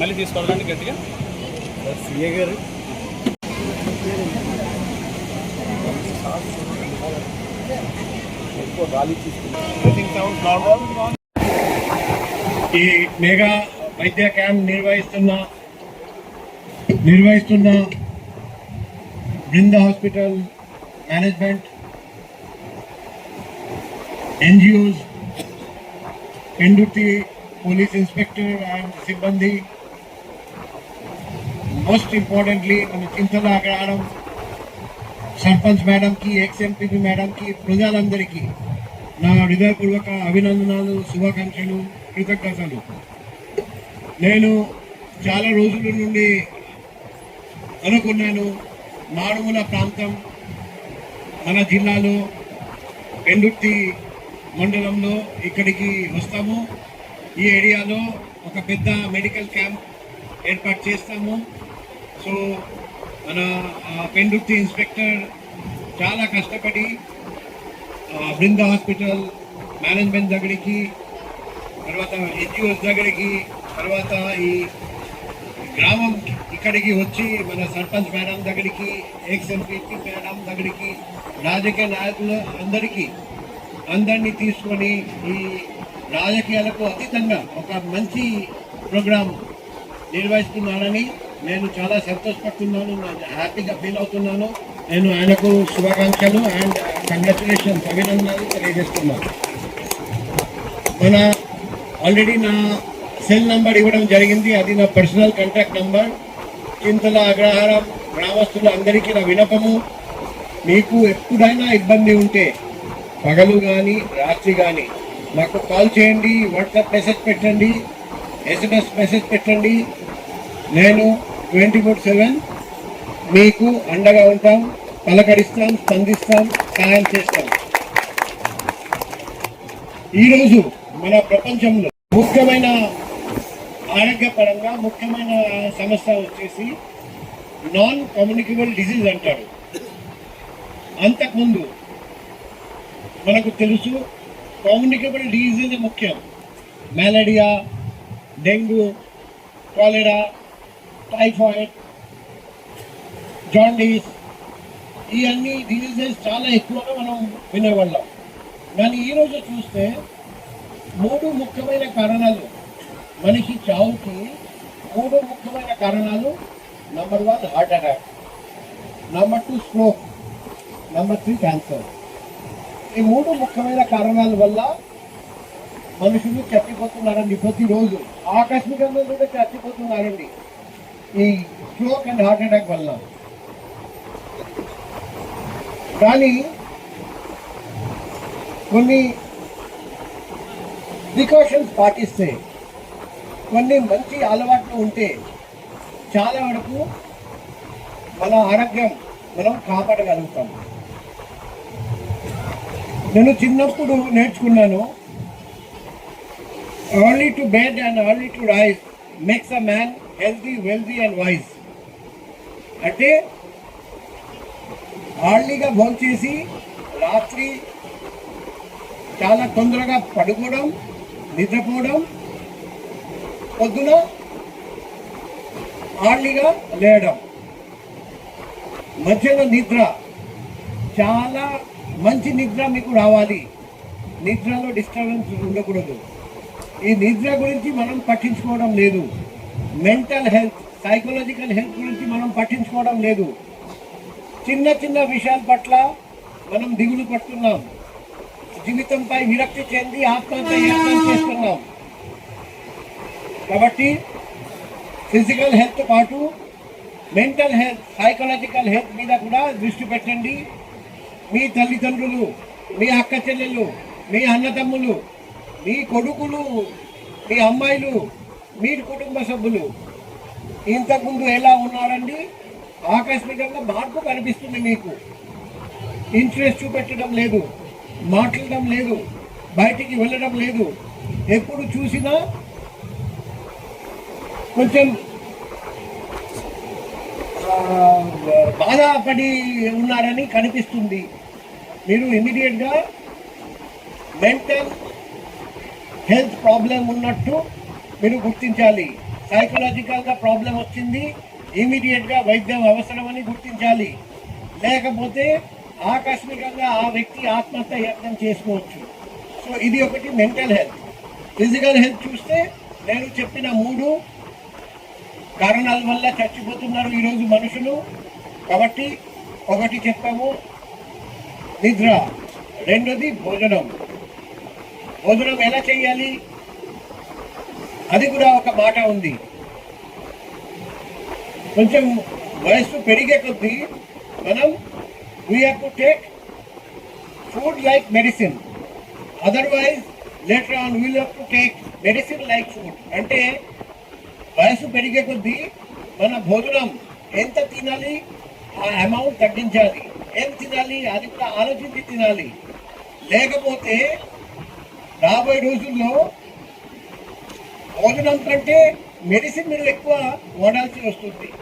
మళ్ళీ తీసుకోవాలండి గట్టిగా? సిఏ గారు. ఎక్కువ ఈ మెగా వైద్య క్యాంప్ నిర్వహిస్తున్న నిర్వహిస్తున్న బృంద హాస్పిటల్ మేనేజ్మెంట్ ఎన్జిఓస్ ఎండుటి పోలీస్ ఇన్స్పెక్టర్ అండ్ సిబ్బంది మోస్ట్ ఇంపార్టెంట్లీ మన అక్కడ అగ్రహారం సర్పంచ్ మేడంకి ఎక్స్ ఎంపీపీ మేడంకి ప్రజలందరికీ నా హృదయపూర్వక అభినందనలు శుభాకాంక్షలు కృతజ్ఞతలు. నేను చాలా రోజుల నుండి అనుకున్నాను మారుమూల ప్రాంతం మన జిల్లాలో పెండుర్తి మండలంలో ఇక్కడికి వస్తాము. ఈ ఏరియాలో ఒక పెద్ద మెడికల్ క్యాంప్ ఏర్పాటు చేస్తాము. సో మన పెండుర్తి ఇన్స్పెక్టర్ చాలా కష్టపడి బృంద హాస్పిటల్ మేనేజ్మెంట్ దగ్గరికి తర్వాత ఎన్జిఓస్ దగ్గరికి తర్వాత ఈ గ్రామం ఇక్కడికి వచ్చి మన సర్పంచ్ మేడం దగ్గరికి ఎక్స్ ఎంపీ మేడం దగ్గరికి రాజకీయ నాయకులు అందరికీ అందరినీ తీసుకొని ఈ రాజకీయాలకు అతీతంగా ఒక మంచి ప్రోగ్రాం నిర్వహిస్తున్నానని నేను చాలా సంతోషపడుతున్నాను నా- హ్యాపీగా ఫీల్ అవుతున్నాను. నేను ఆయనకు శుభాకాంక్షలు అండ్ కంగ్రాచులేషన్స్ అభినందనలు తెలియజేస్తున్నాను. మన ఆల్రెడీ నా సెల్ నంబర్ ఇవ్వడం జరిగింది. అది నా personal contact number. Chintala Agraharam గ్రామస్తులు అందరికీ నా వినపము మీకు ఎప్పుడైనా ఇబ్బంది ఉంటే పగలు కానీ రాత్రి కానీ నాకు కాల్ చేయండి వాట్సాప్ మెసేజ్ పెట్టండి ఎస్ఎంఎస్ మెసేజ్ పెట్టండి. నేను ట్వంటీ ఫోర్ సెవెన్. మీకు అండగా ఉంటాం పలకరిస్తాం స్పందిస్తాం సహాయం చేస్తాం. ఈరోజు మన ప్రపంచంలో ముఖ్యమైన ఆరోగ్యపరంగా ముఖ్యమైన సమస్య వచ్చేసి నాన్ కమ్యూనికబుల్ డిసీజ్ అంటారు. అంతకుముందు మనకు తెలుసు కమ్యూనికబుల్ డిసీజ్ ముఖ్యం. Malaria dengue cholera typhoid jaundice ఇవన్నీ డిజీజెస్ చాలా ఎక్కువగా మనం వినేవాళ్ళం. కానీ ఈరోజు చూస్తే మూడు ముఖ్యమైన కారణాలు మనిషి చావుకి మూడు ముఖ్యమైన కారణాలు. Number one heart attack number two stroke number three cancer ఈ మూడు ముఖ్యమైన కారణాల వల్ల మనుషులు చచ్చిపోతున్నారండి ప్రతిరోజు. ఆకస్మికంగా కూడా చచ్చిపోతున్నారండి. ఈ స్ట్రోక్ అండ్ హార్ట్ అటాక్ వల్ల. కానీ కొన్ని ప్రికాషన్స్ పాటిస్తే కొన్ని మంచి అలవాట్లు ఉంటే చాలా వరకు మన ఆరోగ్యం మనం కాపాడగలుగుతాం. నేను చిన్నప్పుడు నేర్చుకున్నాను only to bed and only to rise makes a man healthy wealthy and wise అంటే ఆర్లీగా భోంచేసి రాత్రి చాలా తొందరగా పడుకోవడం నిద్రపోవడం పొద్దున ఆర్లీగా లేయడం మధ్యలో నిద్ర చాలా మంచి నిద్ర మీకు రావాలి. నిద్రలో డిస్టర్బెన్స్ ఉండకూడదు. ఈ నిద్ర గురించి మనం పట్టించుకోవడం లేదు. మెంటల్ హెల్త్ సైకలాజికల్ హెల్త్ గురించి మనం పట్టించుకోవడం లేదు. చిన్న చిన్న విషయాల పట్ల మనం దిగులు పడుతున్నాం. జీవితంపై విరక్తి చెంది ఆత్మహత్య యత్నం చేస్తున్నాం. కాబట్టి ఫిజికల్ హెల్త్ పాటు మెంటల్ హెల్త్ సైకలాజికల్ హెల్త్ మీద కూడా దృష్టి పెట్టండి. మీ తల్లిదండ్రులు మీ అక్క చెల్లెళ్ళు మీ అన్నదమ్ములు మీ కొడుకులు మీ అమ్మాయిలు మీరు కుటుంబ సభ్యులు ఇంతకుముందు ఎలా ఉన్నారండి? ఆకస్మికంగా మార్పు కనిపిస్తుంది మీకు. ఇంట్రెస్ట్ చూపెట్టడం లేదు మాట్లాడడం లేదు బయటికి వెళ్ళడం లేదు. ఎప్పుడు చూసినా కొంచెం బాధపడి ఉన్నారని కనిపిస్తుంది. మీరు ఇమీడియట్గా మెంటల్ హెల్త్ ప్రాబ్లం ఉన్నట్టు మీరు గుర్తించాలి. సైకలాజికల్గా ప్రాబ్లం వచ్చింది ఇమీడియట్గా వైద్యం అవసరమని గుర్తించాలి. లేకపోతే ఆకస్మికంగా ఆ వ్యక్తి ఆత్మహత్య యత్నం చేసుకోవచ్చు. సో ఇది ఒకటి మెంటల్ హెల్త్ ఫిజికల్ హెల్త్ చూస్తే నేను చెప్పిన మూడు కారణాల వల్ల చచ్చిపోతున్నారు ఈరోజు మనుషులు. కాబట్టి ఒకటి చెప్పాము నిద్ర. రెండోది భోజనం. భోజనం ఎలా చేయాలి? అది కూడా ఒక మాట ఉంది. కొంచెం వయస్సు పెరిగే కొద్దీ మనం we have to take food like medicine otherwise later on we have to take medicine like food అంటే వయసు పెరిగే కొద్దీ మన భోజనం ఎంత తినాలి ఆ అమౌంట్ తగ్గించాలి. ఏం తినాలి అది కూడా ఆలోచించి తినాలి. లేకపోతే రాబోయే రోజుల్లో భోజనం కంటే మెడిసిన్ మీరు ఎక్కువ వాడాల్సి వస్తుంది.